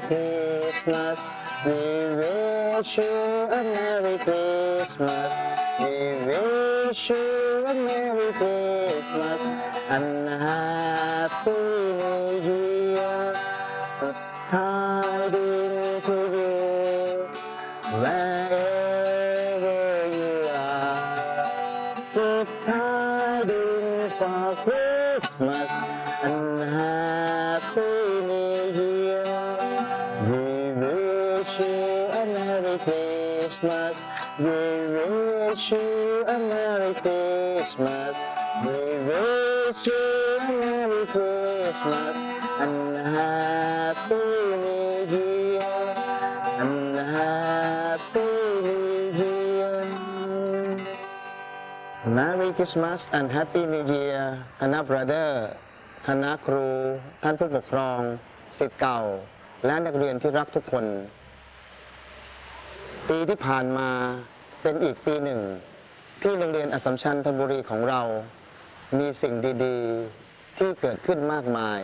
Christmas. We wish you a Merry Christmas. We wish you a Merry Christmas and a Happy New Year. Good tidings to you wherever you are. Good tidings for Christmas and Happy you a Merry Christmas. We wish you a Merry Christmas. We wish you a Merry Christmas and Happy New Year. And Happy New Year. Merry Christmas and Happy New Year คณะ brother คณะครู ท่านผู้ปกครองศิษย์เก่า และนักเรียนที่รักทุกคน ปีที่ผ่านมาเป็นอีกปีหนึ่ง ที่โรงเรียนอสมชัญธนบุรีของเรา มีสิ่งดีๆ ที่เกิดขึ้นมากมาย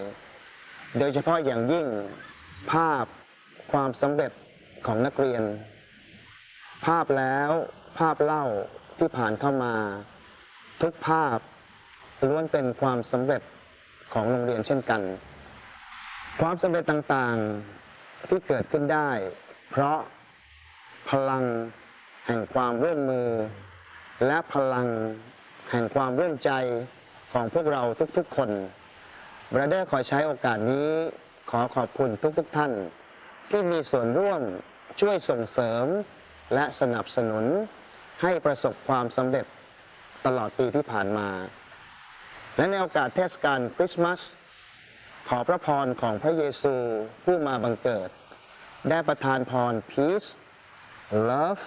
โดยเฉพาะอย่างยิ่งภาพความสำเร็จของนักเรียน ภาพแล้วภาพเล่าที่ผ่านเข้ามา ทุกภาพล้วนเป็นความสำเร็จของโรงเรียนเช่นกัน ความสำเร็จต่างๆที่เกิดขึ้นได้ เพราะ พลังแห่งความร่วมมือ และพลังแห่งความร่วมใจของพวกเราทุกๆคนบราเดอร์ขอใช้โอกาสนี้ขอขอบคุณทุกๆท่าน ที่มีส่วนร่วมช่วยส่งเสริม และสนับสนุนให้ประสบความสำเร็จตลอดปีที่ผ่านมา และในโอกาสเทศกาลคริสต์มาส ขอพระพรของพระเยซูผู้มาบังเกิด ได้ประทานพร peace love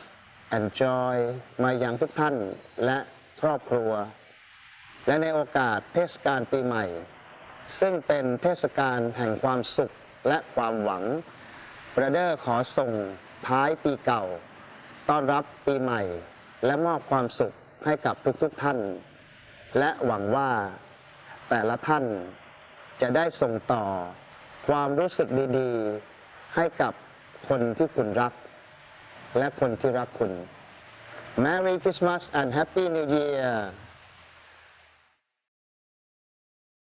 and joy มาอยังทุกท่านและครอบครัว และในโอกาสเทศกาลปีใหม่ ซึ่งเป็นเทศกาลแห่งความสุขและความหวังบรเดอร์ขอส่งท้ายปีเก่า ต้อนรับปีใหม่ และมอบความสุขให้กับทุกๆทท่าน และหวังว่าแต่ละท่านจะได้ส่งต่อความรู้สึกดีๆ ให้กับคนที่คุณรัก และคนที่รักคุณ Merry Christmas and Happy New Year